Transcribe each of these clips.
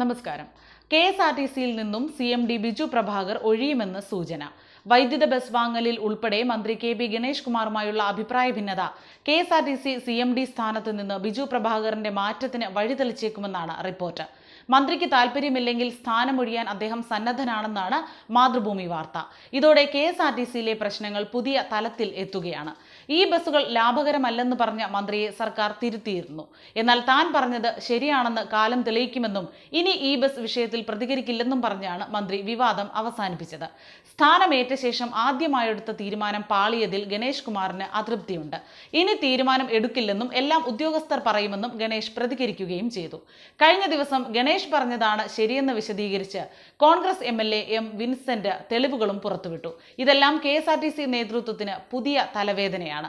നമസ്കാരം. K S R T സിയിൽ നിന്നും C M D Biju Prabhakar ഒഴിയുമെന്ന് സൂചന. വൈദ്യുത ബസ് വാങ്ങലിൽ ഉൾപ്പെടെ മന്ത്രി കെ പി ഗണേഷ് കുമാറുമായുള്ള അഭിപ്രായ ഭിന്നത K S R T C C M D സ്ഥാനത്ത് നിന്ന് ബിജു പ്രഭാകറിന്റെ മാറ്റത്തിന് വഴിതെളിച്ചേക്കുമെന്നാണ് റിപ്പോർട്ട്. മന്ത്രിക്ക് താല്പര്യമില്ലെങ്കിൽ സ്ഥാനമൊഴിയാൻ അദ്ദേഹം സന്നദ്ധനാണെന്നാണ് മാതൃഭൂമി വാർത്ത. ഇതോടെ കെ എസ് ആർ ടി സിയിലെ പ്രശ്നങ്ങൾ പുതിയ തലത്തിൽ എത്തുകയാണ്. ഈ ബസ്സുകൾ ലാഭകരമല്ലെന്ന് പറഞ്ഞ മന്ത്രിയെ സർക്കാർ തിരുത്തിയിരുന്നു. എന്നാൽ താൻ പറഞ്ഞത് ശരിയാണെന്ന് കാലം തെളിയിക്കുമെന്നും ഇനി ഈ ബസ് വിഷയത്തിൽ പ്രതികരിക്കില്ലെന്നും പറഞ്ഞാണ് മന്ത്രി വിവാദം അവസാനിപ്പിച്ചത്. സ്ഥാനമേറ്റ ശേഷം ആദ്യമായെടുത്ത തീരുമാനം പാളിയതിൽ ഗണേഷ് കുമാറിന് അതൃപ്തിയുണ്ട്. ഇനി തീരുമാനം എടുക്കില്ലെന്നും എല്ലാം ഉദ്യോഗസ്ഥർ പറയുമെന്നും ഗണേഷ് പ്രതികരിക്കുകയും ചെയ്തു. കഴിഞ്ഞ ദിവസം ഗണേഷ് പറഞ്ഞതാണ് ശരിയെന്ന് വിശദീകരിച്ച് Congress M L A M Vincent തെളിവുകളും പുറത്തുവിട്ടു. ഇതെല്ലാം K S R T C നേതൃത്വത്തിന് പുതിയ തലവേദനയാണ്.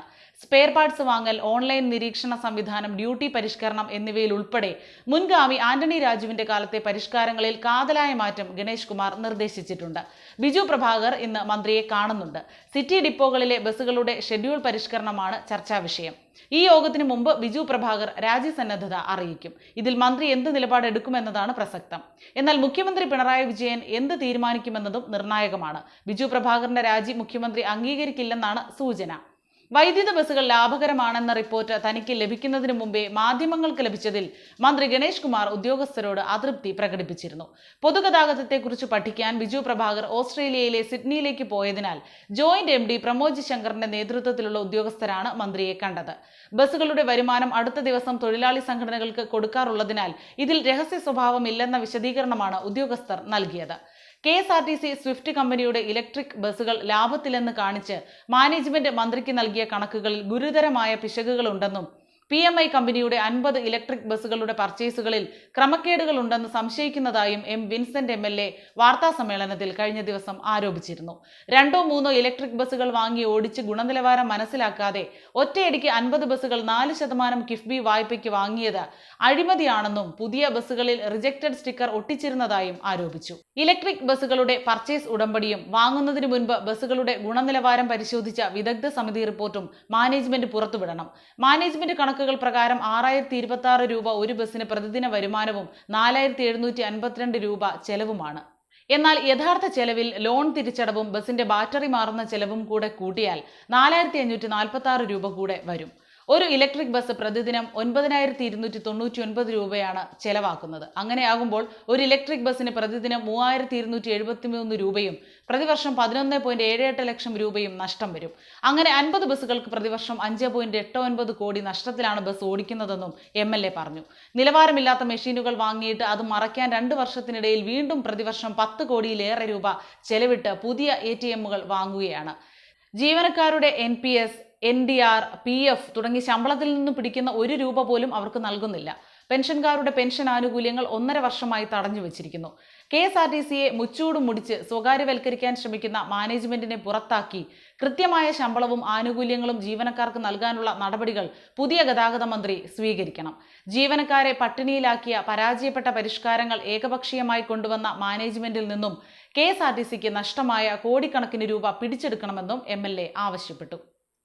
സ്പെയർ പാർട്സ് വാങ്ങൽ ഓൺലൈൻ നിരീക്ഷണ സംവിധാനം ഡ്യൂട്ടി പരിഷ്കരണം എന്നിവയിൽ ഉൾപ്പെടെ മുൻഗാമി ആന്റണി രാജുവിന്റെ കാലത്തെ പരിഷ്കാരങ്ങളിൽ കാതലായ മാറ്റം ഗണേഷ് കുമാർ നിർദ്ദേശിച്ചിട്ടുണ്ട്. ബിജു പ്രഭാകർ ഇന്ന് മന്ത്രിയെ കാണുന്നുണ്ട്. സിറ്റി ഡിപ്പോകളിലെ ബസ്സുകളുടെ ഷെഡ്യൂൾ പരിഷ്കരണമാണ് ചർച്ചാ വിഷയം. ഈ യോഗത്തിന് മുമ്പ് ബിജു പ്രഭാകർ രാജ്യസന്നദ്ധത അറിയിക്കും. ഇതിൽ മന്ത്രി എന്ത് നിലപാട് എടുക്കുമെന്നതാണ് പ്രസക്തം. എന്നാൽ മുഖ്യമന്ത്രി പിണറായി വിജയൻ എന്ത് തീരുമാനിക്കുമെന്നതും നിർണായകമാണ്. ബിജു പ്രഭാകറിന്റെ രാജി മുഖ്യമന്ത്രി അംഗീകരിക്കില്ലെന്നാണ് സൂചന. വൈദ്യുത ബസ്സുകൾ ലാഭകരമാണെന്ന റിപ്പോർട്ട് തനിക്ക് ലഭിക്കുന്നതിന് മുമ്പേ മാധ്യമങ്ങൾക്ക് ലഭിച്ചതിൽ മന്ത്രി ഗണേഷ് കുമാർ ഉദ്യോഗസ്ഥരോട് അതൃപ്തി പ്രകടിപ്പിച്ചിരുന്നു. പൊതുഗതാഗതത്തെക്കുറിച്ച് പഠിക്കാൻ ബിജു പ്രഭാകർ ഓസ്ട്രേലിയയിലെ സിഡ്നിയിലേക്ക് പോയതിനാൽ ജോയിന്റ് എം ഡി പ്രമോദ് ശങ്കറിന്റെ നേതൃത്വത്തിലുള്ള ഉദ്യോഗസ്ഥരാണ് മന്ത്രിയെ കണ്ടത്. ബസ്സുകളുടെ വരുമാനം അടുത്ത ദിവസം തൊഴിലാളി സംഘടനകൾക്ക് കൊടുക്കാറുള്ളതിനാൽ ഇതിൽ രഹസ്യ സ്വഭാവമില്ലെന്ന വിശദീകരണമാണ് ഉദ്യോഗസ്ഥർ നൽകിയത്. K S R T C Swift കമ്പനിയുടെ ഇലക്ട്രിക് ബസ്സുകൾ ലാഭത്തിലെന്ന് കാണിച്ച് മാനേജ്മെന്റ് മന്ത്രിക്ക് നൽകിയ കണക്കുകളിൽ ഗുരുതരമായ പിശകുകളുണ്ടെന്നും പി എം ഐ കമ്പനിയുടെ അൻപത് ഇലക്ട്രിക് ബസ്സുകളുടെ പർച്ചേസുകളിൽ ക്രമക്കേടുകൾ ഉണ്ടെന്ന് സംശയിക്കുന്നതായും M Vincent M L A വാർത്താസമ്മേളനത്തിൽ കഴിഞ്ഞ ദിവസം ആരോപിച്ചിരുന്നു. രണ്ടോ മൂന്നോ ഇലക്ട്രിക് ബസ്സുകൾ വാങ്ങി ഓടിച്ച് ഗുണനിലവാരം മനസ്സിലാക്കാതെ ഒറ്റയടിക്ക് അൻപത് ബസ്സുകൾ നാല് ശതമാനം കിഫ്ബി വായ്പയ്ക്ക് വാങ്ങിയത് അഴിമതിയാണെന്നും പുതിയ ബസ്സുകളിൽ റിജക്റ്റഡ് സ്റ്റിക്കർ ഒട്ടിച്ചിരുന്നതായും ആരോപിച്ചു. ഇലക്ട്രിക് ബസ്സുകളുടെ പർച്ചേസ് ഉടമ്പടിയും വാങ്ങുന്നതിന് മുൻപ് ബസ്സുകളുടെ ഗുണനിലവാരം പരിശോധിച്ച വിദഗ്ധ സമിതി റിപ്പോർട്ടും മാനേജ്മെന്റ് പുറത്തുവിടണം. മാനേജ്മെന്റ് കണക്കുകൾ പ്രകാരം ആറായിരത്തി ഇരുപത്തി ആറ് രൂപ ഒരു ബസ്സിന് പ്രതിദിന വരുമാനവും നാലായിരത്തി എഴുന്നൂറ്റി അൻപത്തിരണ്ട് രൂപ ചെലവുമാണ്. എന്നാൽ യഥാർത്ഥ ചെലവിൽ ലോൺ തിരിച്ചടവും ബസിന്റെ ബാറ്ററി മാറുന്ന ചെലവും കൂടെ കൂട്ടിയാൽ നാലായിരത്തി അഞ്ഞൂറ്റി നാൽപ്പത്തി ആറ് രൂപ കൂടെ വരും. ഒരു ഇലക്ട്രിക് ബസ് പ്രതിദിനം ഒൻപതിനായിരത്തി ഇരുന്നൂറ്റി തൊണ്ണൂറ്റി ഒൻപത് രൂപയാണ് ചെലവാക്കുന്നത്. അങ്ങനെയാകുമ്പോൾ ഒരു ഇലക്ട്രിക് ബസ്സിന് പ്രതിദിനം മൂവായിരത്തി ഇരുന്നൂറ്റി എഴുപത്തി മൂന്ന് രൂപയും പ്രതിവർഷം പതിനൊന്ന് പോയിന്റ് ഏഴ് എട്ട് ലക്ഷം രൂപയും നഷ്ടം വരും. അങ്ങനെ അൻപത് ബസ്സുകൾക്ക് പ്രതിവർഷം അഞ്ച് പോയിന്റ് എട്ട് ഒൻപത് കോടി നഷ്ടത്തിലാണ് ബസ് ഓടിക്കുന്നതെന്നും എം എൽ എ പറഞ്ഞു. നിലവാരമില്ലാത്ത മെഷീനുകൾ വാങ്ങിയിട്ട് അത് മറയ്ക്കാൻ രണ്ട് വർഷത്തിനിടയിൽ വീണ്ടും പ്രതിവർഷം പത്ത് കോടിയിലേറെ രൂപ ചെലവിട്ട് പുതിയ എ ടി എമ്മുകൾ വാങ്ങുകയാണ്. ജീവനക്കാരുടെ N P S N D R P F തുടങ്ങി ശമ്പളത്തിൽ നിന്ന് പിടിക്കുന്ന ഒരു രൂപ പോലും അവർക്ക് നൽകുന്നില്ല. പെൻഷൻകാരുടെ പെൻഷൻ ആനുകൂല്യങ്ങൾ ഒന്നര വർഷമായി തടഞ്ഞു വെച്ചിരിക്കുന്നു. കെ എസ് ആർ ടി സിയെ മുച്ചൂടും മുടിച്ച് സ്വകാര്യവൽക്കരിക്കാൻ ശ്രമിക്കുന്ന മാനേജ്മെന്റിനെ പുറത്താക്കി. കൃത്യമായ ശമ്പളവും ആനുകൂല്യങ്ങളും ജീവനക്കാർക്ക് നൽകാനുള്ള നടപടികൾ പുതിയ ഗതാഗത മന്ത്രി സ്വീകരിക്കണം. ജീവനക്കാരെ പട്ടിണിയിലാക്കിയ പരാജയപ്പെട്ട പരിഷ്കാരങ്ങൾ ഏകപക്ഷീയമായി കൊണ്ടുവന്ന മാനേജ്മെന്റിൽ നിന്നും കെ എസ് ആർ ടി സിക്ക് നഷ്ടമായ കോടിക്കണക്കിന് രൂപ പിടിച്ചെടുക്കണമെന്നും എം എൽ എ ആവശ്യപ്പെട്ടു.